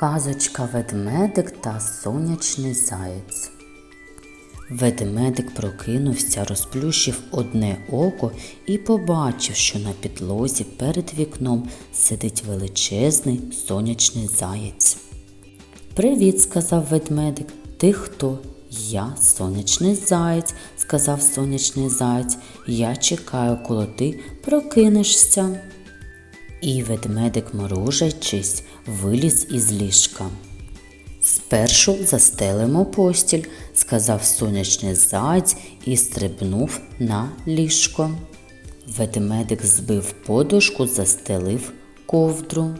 Казочка ведмедик та сонячний заєць. Ведмедик прокинувся, розплющив одне око і побачив, що на підлозі перед вікном сидить величезний сонячний заєць. Привіт, сказав ведмедик. Ти хто? Я сонячний заєць, сказав сонячний заєць. Я чекаю, коли ти прокинешся. І ведмедик, морожачись, виліз із ліжка. Спершу застелимо постіль, сказав сонячний заєць і стрибнув на ліжко. Ведмедик збив подушку, застелив ковдру.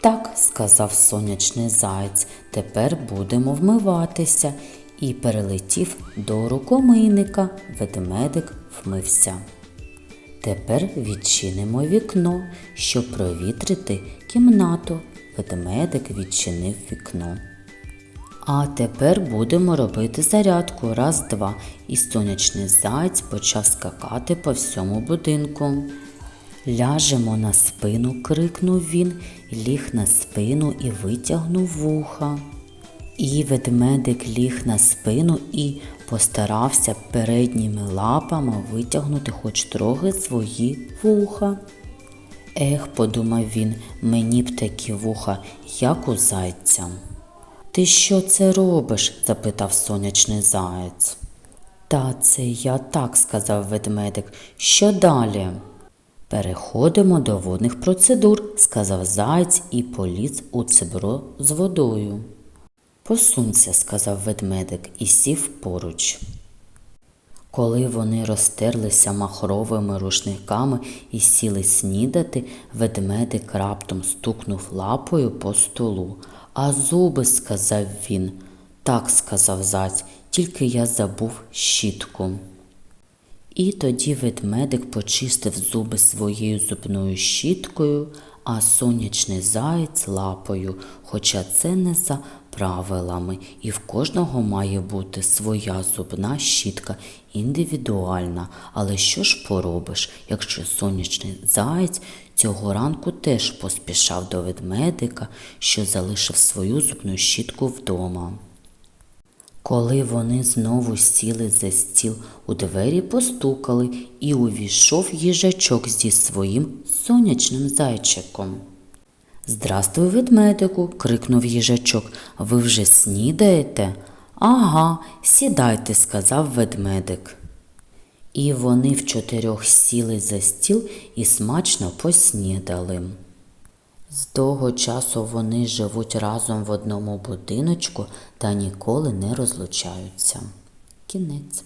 Так, сказав сонячний заєць, тепер будемо вмиватися. І перелетів до рукомийника, ведмедик вмився. Тепер відчинимо вікно, щоб провітрити кімнату. Ведмедик відчинив вікно. А тепер будемо робити зарядку раз, два. І сонячний заєць почав скакати по всьому будинку. Ляжемо на спину, крикнув він, ліг на спину і витягнув вуха. І ведмедик ліг на спину і постарався передніми лапами витягнути хоч трохи свої вуха. Ех, подумав він, мені б такі вуха, як у зайця. Ти що це робиш? запитав сонячний заєць. Та це я так, сказав ведмедик. Що далі? Переходимо до водних процедур, сказав заєць і поліз у цебро з водою. Посунься, сказав ведмедик і сів поруч. Коли вони розтерлися махровими рушниками і сіли снідати, ведмедик раптом стукнув лапою по столу. А зуби, сказав він. Так, сказав заць, тільки я забув щітку. І тоді ведмедик почистив зуби своєю зубною щіткою, а сонячний заєць лапою, хоча це не за правилами, і в кожного має бути своя зубна щітка індивідуальна. Але що ж поробиш, якщо сонячний заєць цього ранку теж поспішав до ведмедика, що залишив свою зубну щітку вдома. Коли вони знову сіли за стіл, у двері постукали, і увійшов їжачок зі своїм сонячним зайчиком. Здрастуй, ведмедику, крикнув їжачок. Ви вже снідаєте? Ага, сідайте, сказав ведмедик. І вони в чотирьох сіли за стіл і смачно поснідали. З того часу вони живуть разом в одному будиночку та ніколи не розлучаються. Кінець.